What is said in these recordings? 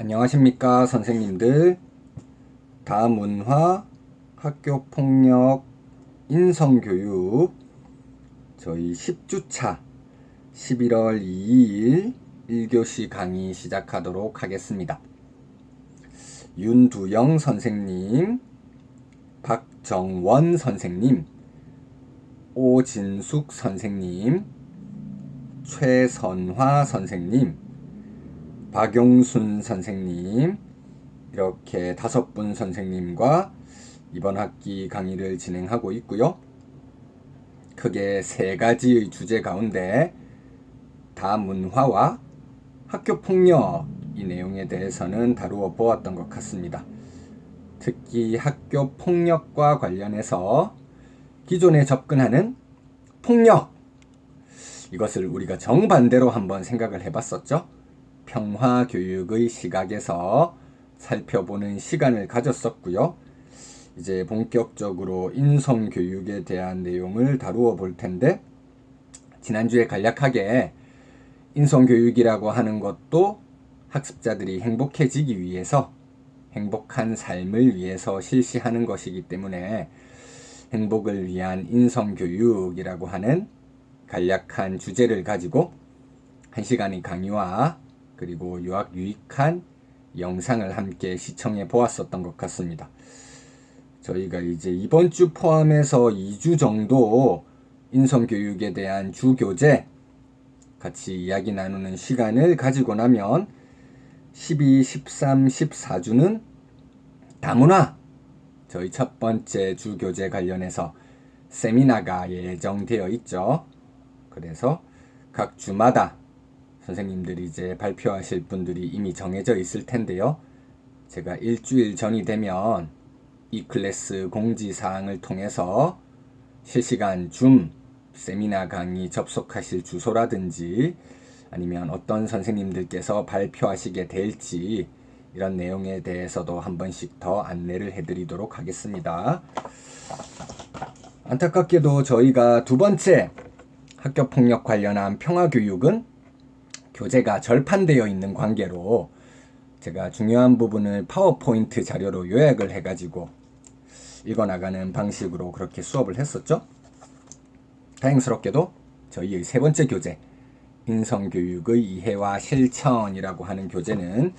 안녕하십니까 선생님들 다문화 학교 폭력 인성 교육 저희 10주차 11월 2일 1교시 강의 시작하도록 하겠습니다. 윤두영 선생님, 박정원 선생님, 오진숙 선생님, 최선화 선생님, 박용순 선생님, 이렇게 다섯 분 선생님과 이번 학기 강의를 진행하고 있고요. 크게 세 가지의 주제 가운데 다문화와 학교 폭력 이 내용에 대해서는 다루어 보았던 것 같습니다. 특히 학교 폭력과 관련해서 기존에 접근하는 폭력 이것을 우리가 정반대로 한번 생각을 해봤었죠. 평화 교육의 시각에서 살펴보는 시간을 가졌었고요. 이제 본격적으로 인성 교육에 대한 내용을 다루어 볼 텐데 지난주에 간략하게 인성 교육이라고 하는 것도 학습자들이 행복해지기 위해서 행복한 삶을 위해서 실시하는 것이기 때문에 행복을 위한 인성 교육이라고 하는 간략한 주제를 가지고 한 시간의 강의와 그리고 유학 유익한 영상을 함께 시청해 보았었던 것 같습니다. 저희가 이제 이번 주 포함해서 2주 정도 인성 교육에 대한 주 교재 같이 이야기 나누는 시간을 가지고 나면 12, 13, 14주는 다문화 저희 첫 번째 주 교재 관련해서 세미나가 예정되어 있죠. 그래서 각 주마다 선생님들이 이제 발표하실 분들이 이미 정해져 있을 텐데요. 제가 일주일 전이 되면 이 클래스 공지사항을 통해서 실시간 줌 세미나 강의 접속하실 주소라든지 아니면 어떤 선생님들께서 발표하시게 될지 이런 내용에 대해서도 한 번씩 더 안내를 해드리도록 하겠습니다. 안타깝게도 저희가 두 번째 학교폭력 관련한 평화교육은 교재가 절판되어 있는 관계로 제가 중요한 부분을 파워포인트 자료로 요약을 해가지고 읽어나가는 방식으로 그렇게 수업을 했었죠. 다행스럽게도 저희의 세 번째 교재 인성교육의 이해와 실천이라고 하는 교재는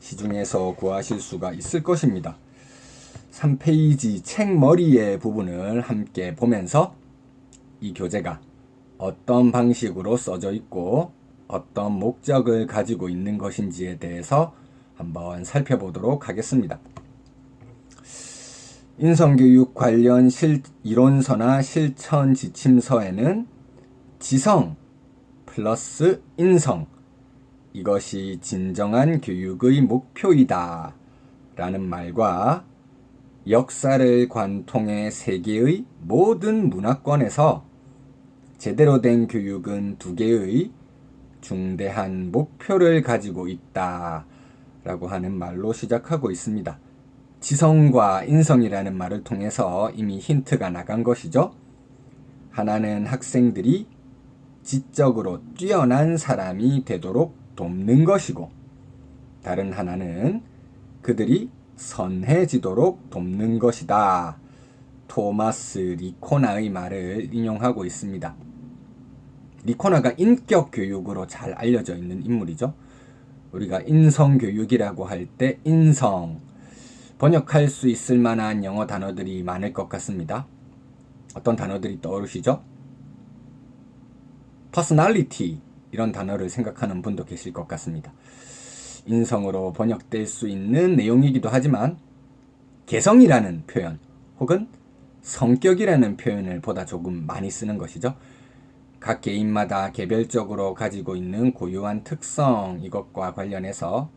시중에서 구하실 수가 있을 것입니다. 3페이지 책 머리의 부분을 함께 보면서 이 교재가 어떤 방식으로 써져 있고 어떤 목적을 가지고 있는 것인지에 대해서 한번 살펴보도록 하겠습니다. 인성교육 관련 실, 이론서나 실천 지침서에는 지성 플러스 인성 이것이 진정한 교육의 목표이다 라는 말과 역사를 관통해 세계의 모든 문화권에서 제대로 된 교육은 두 개의 중대한 목표를 가지고 있다 라고 하는 말로 시작하고 있습니다. 지성과 인성이라는 말을 통해서 이미 힌트가 나간 것이죠. 하나는 학생들이 지적으로 뛰어난 사람이 되도록 돕는 것이고, 다른 하나는 그들이 선해지도록 돕는 것이다. 토마스 리코나의 말을 인용하고 있습니다. 리코나가 인격 교육으로 잘 알려져 있는 인물이죠. 우리가 인성 교육이라고 할 때 인성, 번역할 수 있을 만한 영어 단어들이 많을 것 같습니다. 어떤 단어들이 떠오르시죠? personality 이런 단어를 생각하는 분도 계실 것 같습니다. 인성으로 번역될 수 있는 내용이기도 하지만 개성이라는 표현 혹은 성격이라는 표현을 보다 조금 많이 쓰는 것이죠. 각 개인마다 개별적으로 가지고 있는 고유한 특성 이것과 관련해서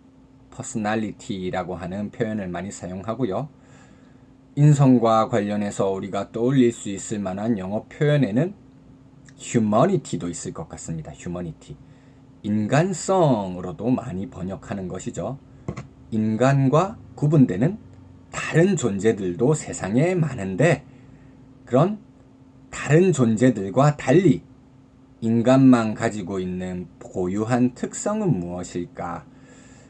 personality라고 하는 표현을 많이 사용하고요. 인성과 관련해서 우리가 떠올릴 수 있을 만한 영어 표현에는 humanity도 있을 것 같습니다. humanity. 인간성으로도 많이 번역하는 것이죠. 인간과 구분되는 다른 존재들도 세상에 많은데 그런 다른 존재들과 달리 인간만 가지고 있는 고유한 특성은 무엇일까?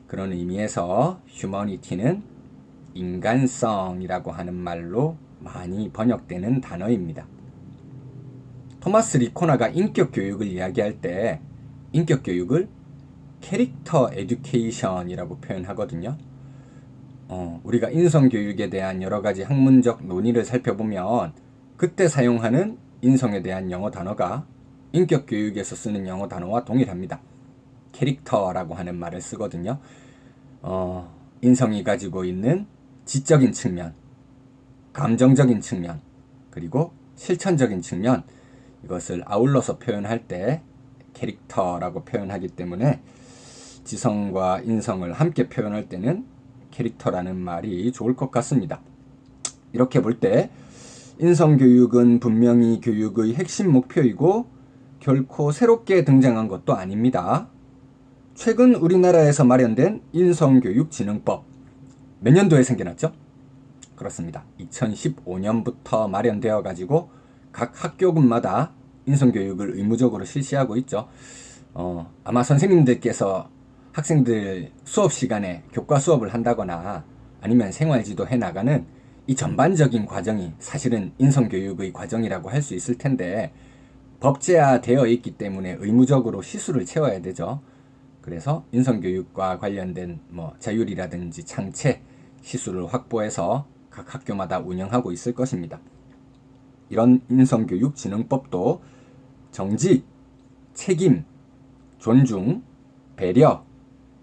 그런 의미에서 휴머니티는 인간성이라고 하는 말로 많이 번역되는 단어입니다. 토마스 리코나가 인격 교육을 이야기할 때 인격 교육을 캐릭터 에듀케이션이라고 표현하거든요. 어, 우리가 인성 교육에 대한 여러 가지 학문적 논의를 살펴보면 그때 사용하는 인성에 대한 영어 단어가 인격 교육에서 쓰는 영어 단어와 동일합니다. 캐릭터라고 하는 말을 쓰거든요. 어, 인성이 가지고 있는 지적인 측면, 감정적인 측면, 그리고 실천적인 측면, 이것을 아울러서 표현할 때 캐릭터라고 표현하기 때문에 지성과 인성을 함께 표현할 때는 캐릭터라는 말이 좋을 것 같습니다. 이렇게 볼 때 인성 교육은 분명히 교육의 핵심 목표이고 결코 새롭게 등장한 것도 아닙니다. 최근 우리나라에서 마련된 인성교육진흥법 몇 년도에 생겨났죠? 그렇습니다. 2015년부터 마련되어 가지고 각 학교군마다 인성교육을 의무적으로 실시하고 있죠. 어, 아마 선생님들께서 학생들 수업 시간에 교과 수업을 한다거나 아니면 생활지도 해 나가는 이 전반적인 과정이 사실은 인성교육의 과정이라고 할 수 있을 텐데 법제화되어 있기 때문에 의무적으로 시수를 채워야 되죠. 그래서 인성교육과 관련된 뭐 자율이라든지 창체 시수를 확보해서 각 학교마다 운영하고 있을 것입니다. 이런 인성교육 진흥법도 정직, 책임, 존중, 배려,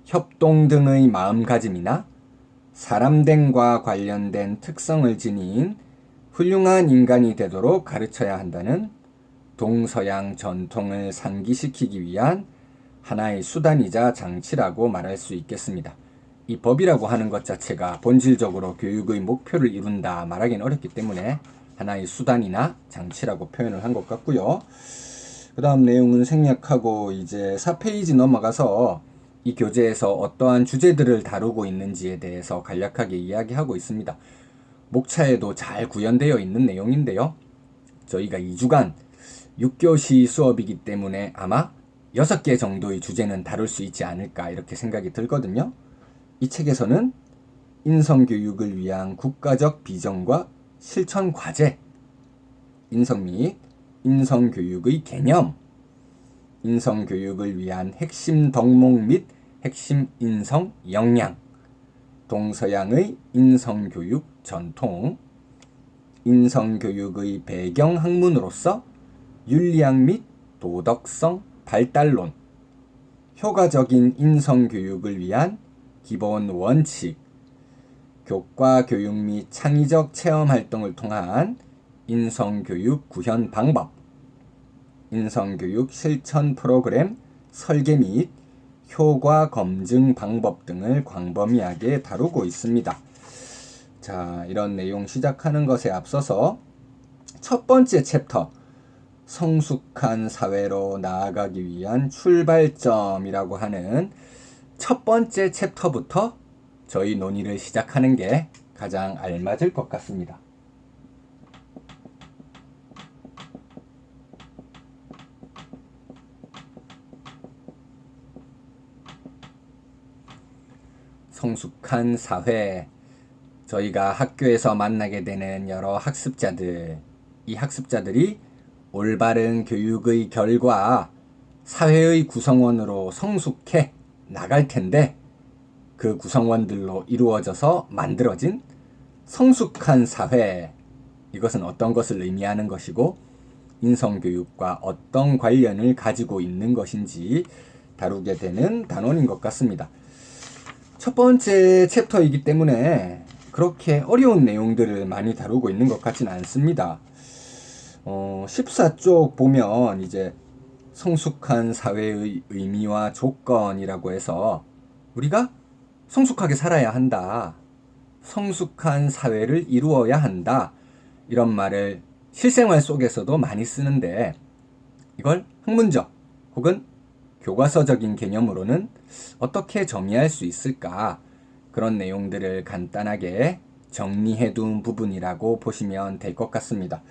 협동 등의 마음가짐이나 사람됨과 관련된 특성을 지닌 훌륭한 인간이 되도록 가르쳐야 한다는 동서양 전통을 상기시키기 위한 하나의 수단이자 장치라고 말할 수 있겠습니다. 이 법이라고 하는 것 자체가 본질적으로 교육의 목표를 이룬다 말하기는 어렵기 때문에 하나의 수단이나 장치라고 표현을 한 것 같고요. 그 다음 내용은 생략하고 이제 4페이지 넘어가서 이 교재에서 어떠한 주제들을 다루고 있는지에 대해서 간략하게 이야기하고 있습니다. 목차에도 잘 구현되어 있는 내용인데요. 저희가 2주간 6교시 수업이기 때문에 아마 6개 정도의 주제는 다룰 수 있지 않을까 이렇게 생각이 들거든요. 이 책에서는 인성교육을 위한 국가적 비전과 실천 과제, 인성 및 인성교육의 개념, 인성교육을 위한 핵심 덕목 및 핵심 인성 역량, 동서양의 인성교육 전통, 인성교육의 배경 학문으로서 윤리학 및 도덕성 발달론, 효과적인 인성교육을 위한 기본 원칙, 교과 교육 및 창의적 체험 활동을 통한 인성교육 구현 방법, 인성교육 실천 프로그램 설계 및 효과 검증 방법 등을 광범위하게 다루고 있습니다. 자, 이런 내용 시작하는 것에 앞서서 첫 번째 챕터 성숙한 사회로 나아가기 위한 출발점이라고 하는 첫 번째 챕터부터 저희 논의를 시작하는 게 가장 알맞을 것 같습니다. 성숙한 사회, 저희가 학교에서 만나게 되는 여러 학습자들, 이 학습자들이 올바른 교육의 결과 사회의 구성원으로 성숙해 나갈 텐데 그 구성원들로 이루어져서 만들어진 성숙한 사회 이것은 어떤 것을 의미하는 것이고 인성교육과 어떤 관련을 가지고 있는 것인지 다루게 되는 단원인 것 같습니다. 첫 번째 챕터이기 때문에 그렇게 어려운 내용들을 많이 다루고 있는 것 같지는 않습니다. 어, 14쪽 보면 이제 성숙한 사회의 의미와 조건이라고 해서 우리가 성숙하게 살아야 한다. 성숙한 사회를 이루어야 한다. 이런 말을 실생활 속에서도 많이 쓰는데 이걸 학문적 혹은 교과서적인 개념으로는 어떻게 정의할 수 있을까? 그런 내용들을 간단하게 정리해 둔 부분이라고 보시면 될 것 같습니다.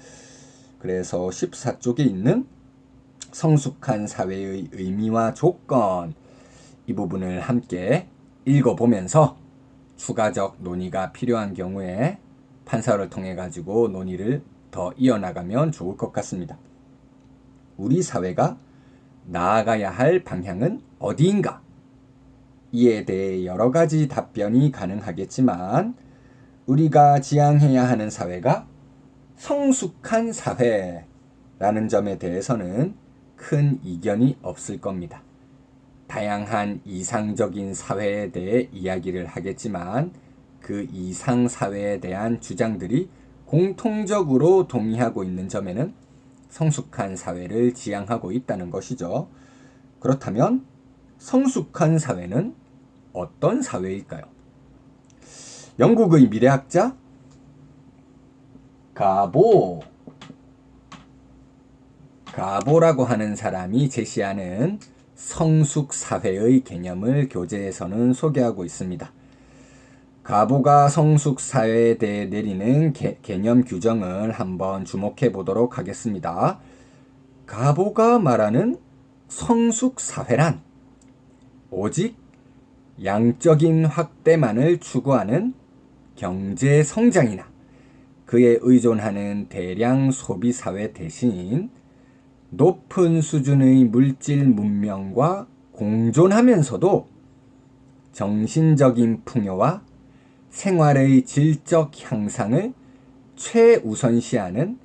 그래서 14쪽에 있는 성숙한 사회의 의미와 조건 이 부분을 함께 읽어보면서 추가적 논의가 필요한 경우에 판사를 통해 가지고 논의를 더 이어나가면 좋을 것 같습니다. 우리 사회가 나아가야 할 방향은 어디인가? 이에 대해 여러 가지 답변이 가능하겠지만 우리가 지향해야 하는 사회가 성숙한 사회라는 점에 대해서는 큰 이견이 없을 겁니다. 다양한 이상적인 사회에 대해 이야기를 하겠지만 그 이상 사회에 대한 주장들이 공통적으로 동의하고 있는 점에는 성숙한 사회를 지향하고 있다는 것이죠. 그렇다면 성숙한 사회는 어떤 사회일까요? 영국의 미래학자 가보 가보라고 하는 사람이 제시하는 성숙 사회의 개념을 교재에서는 소개하고 있습니다. 가보가 성숙 사회에 대해 내리는 개, 개념 규정을 한번 주목해 보도록 하겠습니다. 가보가 말하는 성숙 사회란 오직 양적인 확대만을 추구하는 경제 성장이나 그에 의존하는 대량 소비 사회 대신 높은 수준의 물질 문명과 공존하면서도 정신적인 풍요와 생활의 질적 향상을 최우선시하는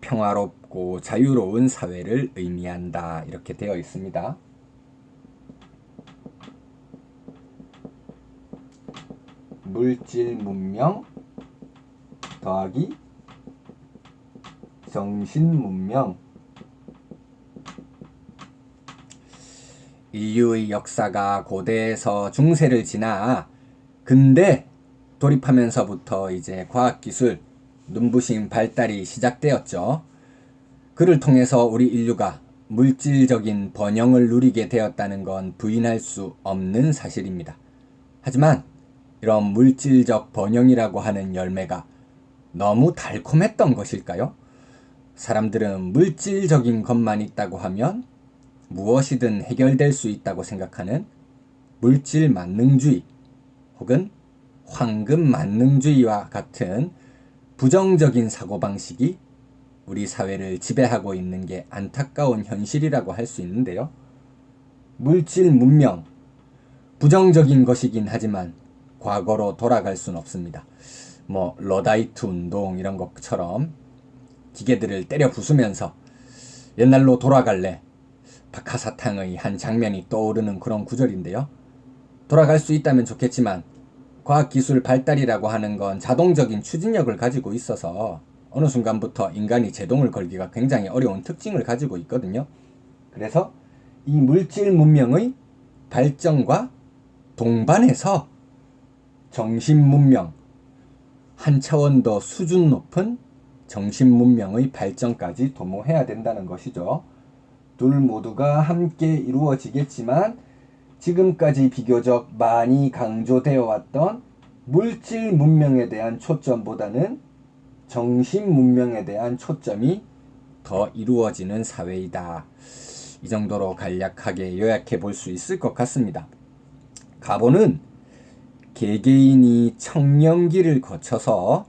평화롭고 자유로운 사회를 의미한다. 이렇게 되어 있습니다. 물질 문명 더하기 정신 문명 인류의 역사가 고대에서 중세를 지나 근대 돌입하면서부터 이제 과학기술 눈부신 발달이 시작되었죠. 그를 통해서 우리 인류가 물질적인 번영을 누리게 되었다는 건 부인할 수 없는 사실입니다. 하지만 이런 물질적 번영이라고 하는 열매가 너무 달콤했던 것일까요? 사람들은 물질적인 것만 있다고 하면 무엇이든 해결될 수 있다고 생각하는 물질 만능주의 혹은 황금 만능주의와 같은 부정적인 사고방식이 우리 사회를 지배하고 있는 게 안타까운 현실이라고 할 수 있는데요. 물질 문명, 부정적인 것이긴 하지만 과거로 돌아갈 수는 없습니다. 뭐 러다이트 운동 이런 것처럼 기계들을 때려 부수면서 옛날로 돌아갈래 박하사탕의 한 장면이 떠오르는 그런 구절인데요. 돌아갈 수 있다면 좋겠지만 과학기술 발달이라고 하는 건 자동적인 추진력을 가지고 있어서 어느 순간부터 인간이 제동을 걸기가 굉장히 어려운 특징을 가지고 있거든요. 그래서 이 물질 문명의 발전과 동반해서 정신 문명, 한 차원 더 수준 높은 정신 문명의 발전까지 도모해야 된다는 것이죠. 둘 모두가 함께 이루어지겠지만 지금까지 비교적 많이 강조되어 왔던 물질 문명에 대한 초점보다는 정신 문명에 대한 초점이 더 이루어지는 사회이다. 이 정도로 간략하게 요약해 볼 수 있을 것 같습니다. 가보는 개개인이 청년기를 거쳐서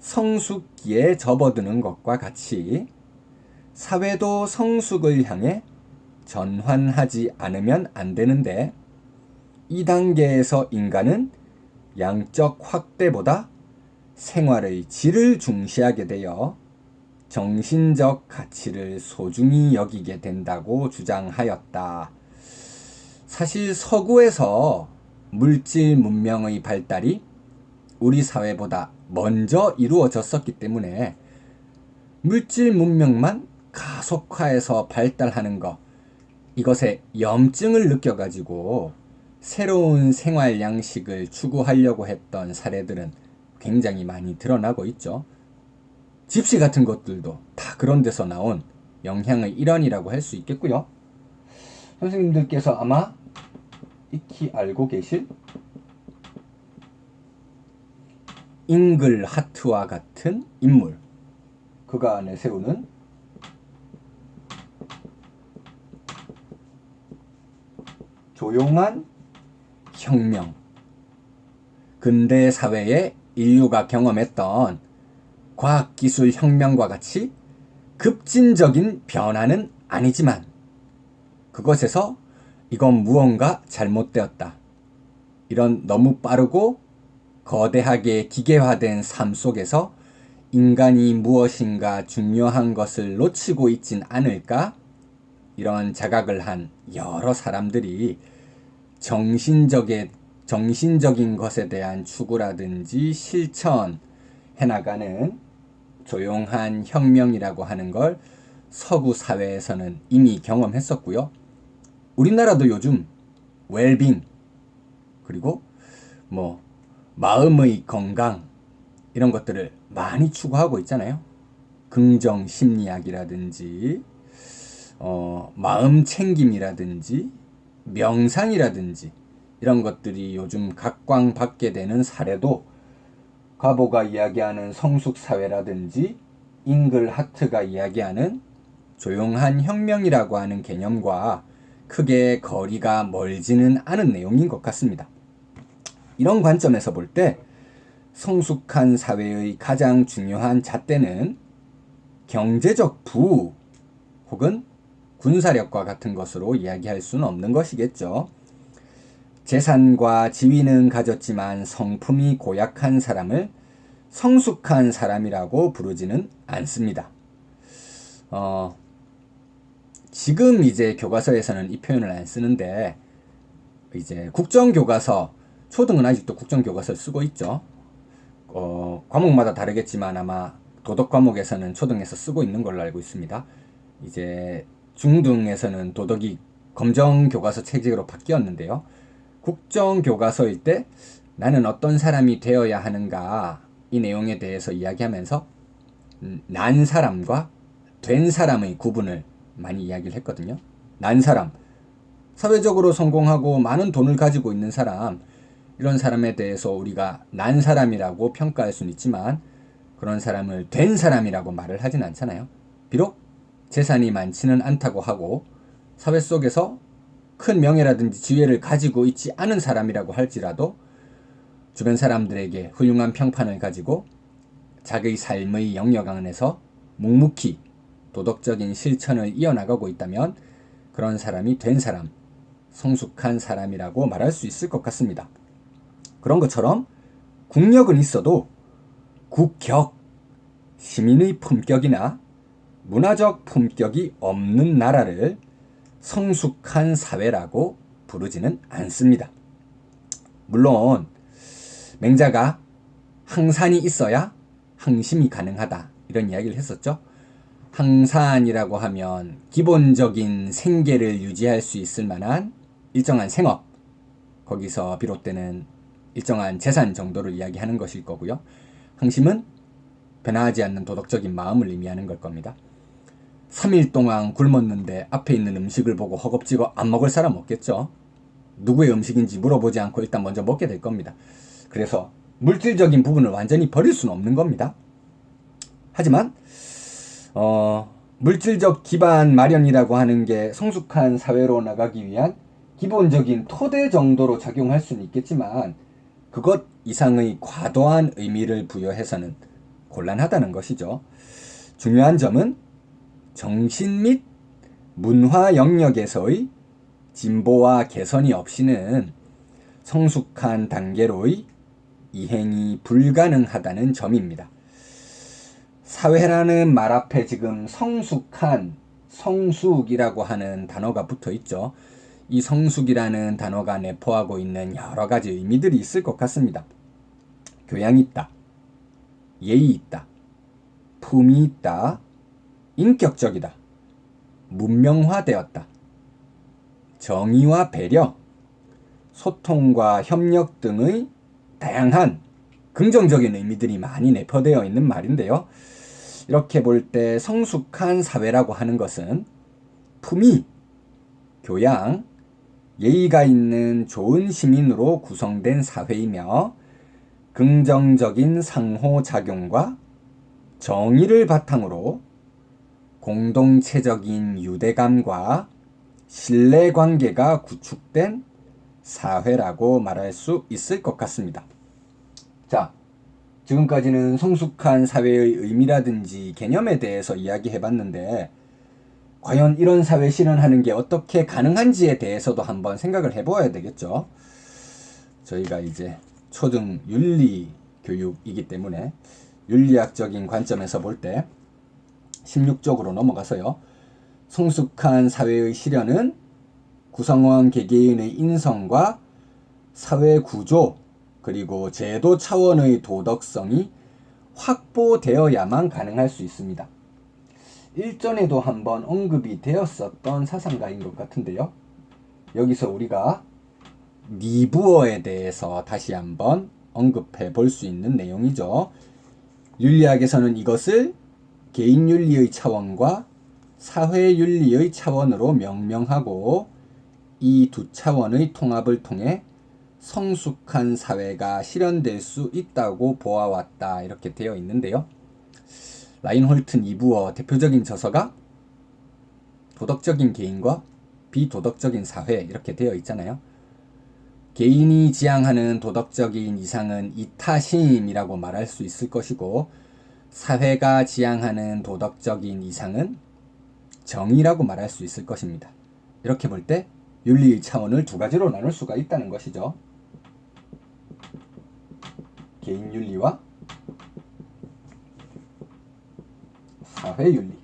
성숙기에 접어드는 것과 같이 사회도 성숙을 향해 전환하지 않으면 안 되는데 이 단계에서 인간은 양적 확대보다 생활의 질을 중시하게 되어 정신적 가치를 소중히 여기게 된다고 주장하였다. 사실 서구에서 물질 문명의 발달이 우리 사회보다 먼저 이루어졌었기 때문에 물질 문명만 가속화해서 발달하는 것, 이것에 염증을 느껴가지고 새로운 생활 양식을 추구하려고 했던 사례들은 굉장히 많이 드러나고 있죠. 집시 같은 것들도 다 그런 데서 나온 영향의 일환이라고 할 수 있겠고요. 선생님들께서 아마 익히 알고 계실 잉글 하트와 같은 인물 그가 안에 세우는 조용한 혁명. 근대 사회에 인류가 경험했던 과학기술 혁명과 같이 급진적인 변화는 아니지만 그것에서 이건 무언가 잘못되었다. 이런 너무 빠르고 거대하게 기계화된 삶 속에서 인간이 무엇인가 중요한 것을 놓치고 있진 않을까? 이런 자각을 한 여러 사람들이 정신적인, 정신적인 것에 대한 추구라든지 실천 해나가는 조용한 혁명이라고 하는 걸 서구 사회에서는 이미 경험했었고요. 우리나라도 요즘 웰빙 그리고 뭐 마음의 건강 이런 것들을 많이 추구하고 있잖아요. 긍정 심리학이라든지 어, 마음 챙김이라든지 명상이라든지 이런 것들이 요즘 각광받게 되는 사례도 가보가 이야기하는 성숙 사회라든지 잉글 하트가 이야기하는 조용한 혁명이라고 하는 개념과 크게 거리가 멀지는 않은 내용인 것 같습니다. 이런 관점에서 볼 때 성숙한 사회의 가장 중요한 잣대는 경제적 부 혹은 군사력과 같은 것으로 이야기할 수는 없는 것이겠죠. 재산과 지위는 가졌지만 성품이 고약한 사람을 성숙한 사람이라고 부르지는 않습니다. 어, 지금 이제 교과서에서는 이 표현을 안 쓰는데 이제 국정교과서 초등은 아직도 국정교과서를 쓰고 있죠. 어, 과목마다 다르겠지만 아마 도덕 과목에서는 초등에서 쓰고 있는 걸로 알고 있습니다. 이제 중등에서는 도덕이 검정 교과서 체제로 바뀌었는데요. 국정 교과서일 때 나는 어떤 사람이 되어야 하는가 이 내용에 대해서 이야기하면서 음, 난 사람과 된 사람의 구분을 많이 이야기를 했거든요. 난 사람 사회적으로 성공하고 많은 돈을 가지고 있는 사람 이런 사람에 대해서 우리가 난 사람이라고 평가할 수는 있지만 그런 사람을 된 사람이라고 말을 하진 않잖아요. 비록 재산이 많지는 않다고 하고 사회 속에서 큰 명예라든지 지위를 가지고 있지 않은 사람이라고 할지라도 주변 사람들에게 훌륭한 평판을 가지고 자기의 삶의 영역 안에서 묵묵히 도덕적인 실천을 이어나가고 있다면 그런 사람이 된 사람, 성숙한 사람이라고 말할 수 있을 것 같습니다. 그런 것처럼 국력은 있어도 국격, 시민의 품격이나 문화적 품격이 없는 나라를 성숙한 사회라고 부르지는 않습니다. 물론 맹자가 항산이 있어야 항심이 가능하다 이런 이야기를 했었죠. 항산이라고 하면 기본적인 생계를 유지할 수 있을 만한 일정한 생업 거기서 비롯되는 일정한 재산 정도를 이야기하는 것일 거고요. 항심은 변화하지 않는 도덕적인 마음을 의미하는 걸 겁니다. 3일 동안 굶었는데 앞에 있는 음식을 보고 허겁지겁 안 먹을 사람 없겠죠. 누구의 음식인지 물어보지 않고 일단 먼저 먹게 될 겁니다. 그래서 물질적인 부분을 완전히 버릴 수는 없는 겁니다. 하지만 어, 물질적 기반 마련이라고 하는 게 성숙한 사회로 나가기 위한 기본적인 토대 정도로 작용할 수는 있겠지만 그것 이상의 과도한 의미를 부여해서는 곤란하다는 것이죠. 중요한 점은 정신 및 문화 영역에서의 진보와 개선이 없이는 성숙한 단계로의 이행이 불가능하다는 점입니다. 사회라는 말 앞에 지금 성숙한, 성숙이라고 하는 단어가 붙어 있죠. 이 성숙이라는 단어가 내포하고 있는 여러 가지 의미들이 있을 것 같습니다. 교양이 있다. 예의 있다. 품이 있다. 인격적이다. 문명화되었다. 정의와 배려, 소통과 협력 등의 다양한 긍정적인 의미들이 많이 내포되어 있는 말인데요. 이렇게 볼 때 성숙한 사회라고 하는 것은 품위, 교양, 예의가 있는 좋은 시민으로 구성된 사회이며 긍정적인 상호작용과 정의를 바탕으로 공동체적인 유대감과 신뢰 관계가 구축된 사회라고 말할 수 있을 것 같습니다. 자, 지금까지는 성숙한 사회의 의미라든지 개념에 대해서 이야기해 봤는데, 과연 이런 사회 실현하는 게 어떻게 가능한지에 대해서도 한번 생각을 해보아야 되겠죠. 저희가 이제 초등 윤리 교육이기 때문에 윤리학적인 관점에서 볼 때 16쪽으로 넘어가서요. 성숙한 사회의 실현은 구성원 개개인의 인성과 사회 구조 그리고 제도 차원의 도덕성이 확보되어야만 가능할 수 있습니다. 일전에도 한번 언급이 되었었던 사상가인 것 같은데요. 여기서 우리가 니부어에 대해서 다시 한번 언급해 볼 수 있는 내용이죠. 윤리학에서는 이것을 개인 윤리의 차원과 사회 윤리의 차원으로 명명하고 이 두 차원의 통합을 통해 성숙한 사회가 실현될 수 있다고 보아왔다 이렇게 되어 있는데요. 라인홀트 니부어 대표적인 저서가 도덕적인 개인과 비도덕적인 사회 이렇게 되어 있잖아요. 개인이 지향하는 도덕적인 이상은 이타심이라고 말할 수 있을 것이고 사회가 지향하는 도덕적인 이상은 정의라고 말할 수 있을 것입니다. 이렇게 볼 때 윤리의 차원을 두 가지로 나눌 수가 있다는 것이죠. 개인 윤리와 사회 윤리.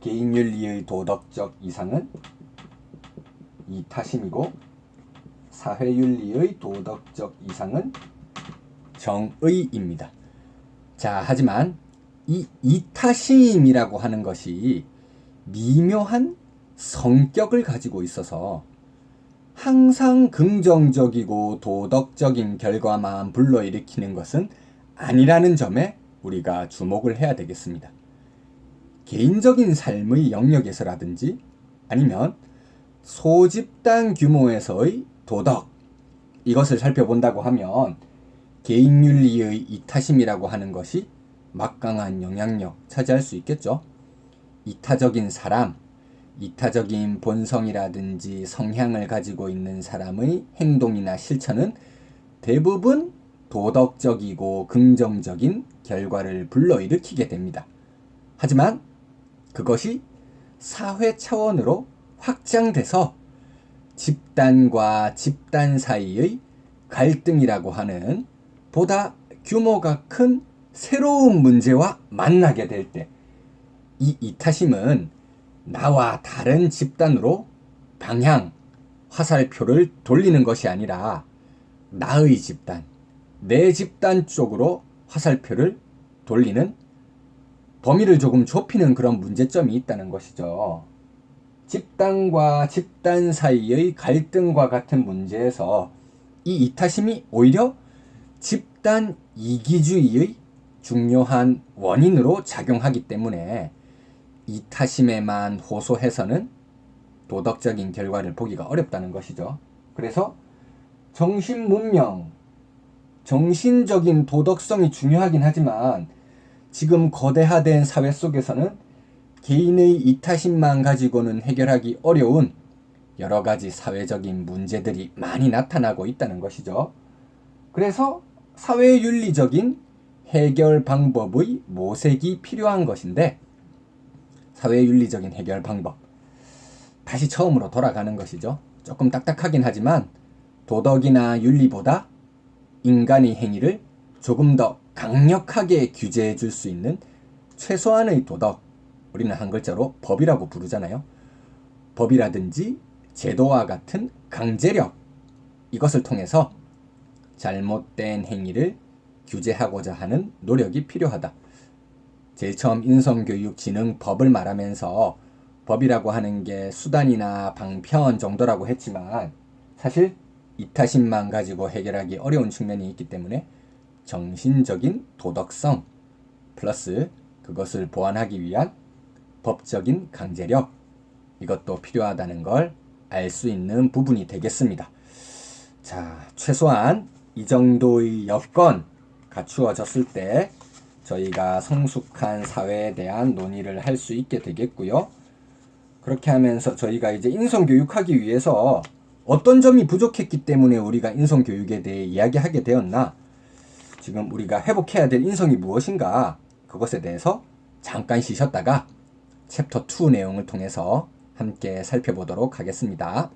개인 윤리의 도덕적 이상은 이타심이고 사회 윤리의 도덕적 이상은 정의입니다. 자, 하지만 이 이타심이라고 하는 것이 미묘한 성격을 가지고 있어서 항상 긍정적이고 도덕적인 결과만 불러일으키는 것은 아니라는 점에 우리가 주목을 해야 되겠습니다. 개인적인 삶의 영역에서라든지 아니면 소집단 규모에서의 도덕 이것을 살펴본다고 하면 개인 윤리의 이타심이라고 하는 것이 막강한 영향력 차지할 수 있겠죠. 이타적인 사람, 이타적인 본성이라든지 성향을 가지고 있는 사람의 행동이나 실천은 대부분 도덕적이고 긍정적인 결과를 불러일으키게 됩니다. 하지만 그것이 사회 차원으로 확장돼서 집단과 집단 사이의 갈등이라고 하는 보다 규모가 큰 새로운 문제와 만나게 될 때 이 이타심은 나와 다른 집단으로 방향, 화살표를 돌리는 것이 아니라 나의 집단, 내 집단 쪽으로 화살표를 돌리는 범위를 조금 좁히는 그런 문제점이 있다는 것이죠. 집단과 집단 사이의 갈등과 같은 문제에서 이 이타심이 오히려 집단 이기주의의 중요한 원인으로 작용하기 때문에 이타심에만 호소해서는 도덕적인 결과를 보기가 어렵다는 것이죠. 그래서 정신 문명, 정신적인 도덕성이 중요하긴 하지만 지금 거대화된 사회 속에서는 개인의 이타심만 가지고는 해결하기 어려운 여러 가지 사회적인 문제들이 많이 나타나고 있다는 것이죠. 그래서 사회윤리적인 해결 방법의 모색이 필요한 것인데 사회윤리적인 해결 방법 다시 처음으로 돌아가는 것이죠. 조금 딱딱하긴 하지만 도덕이나 윤리보다 인간의 행위를 조금 더 강력하게 규제해 줄 수 있는 최소한의 도덕 우리는 한 글자로 법이라고 부르잖아요. 법이라든지 제도와 같은 강제력 이것을 통해서 잘못된 행위를 규제하고자 하는 노력이 필요하다. 제일 처음 인성교육진흥법을 말하면서 법이라고 하는 게 수단이나 방편 정도라고 했지만 사실 이타심만 가지고 해결하기 어려운 측면이 있기 때문에 정신적인 도덕성 플러스 그것을 보완하기 위한 법적인 강제력 이것도 필요하다는 걸 알 수 있는 부분이 되겠습니다. 자, 최소한 이 정도의 여건 갖추어졌을 때 저희가 성숙한 사회에 대한 논의를 할 수 있게 되겠고요. 그렇게 하면서 저희가 이제 인성 교육하기 위해서 어떤 점이 부족했기 때문에 우리가 인성 교육에 대해 이야기하게 되었나? 지금 우리가 회복해야 될 인성이 무엇인가? 그것에 대해서 잠깐 쉬셨다가 챕터 2 내용을 통해서 함께 살펴보도록 하겠습니다.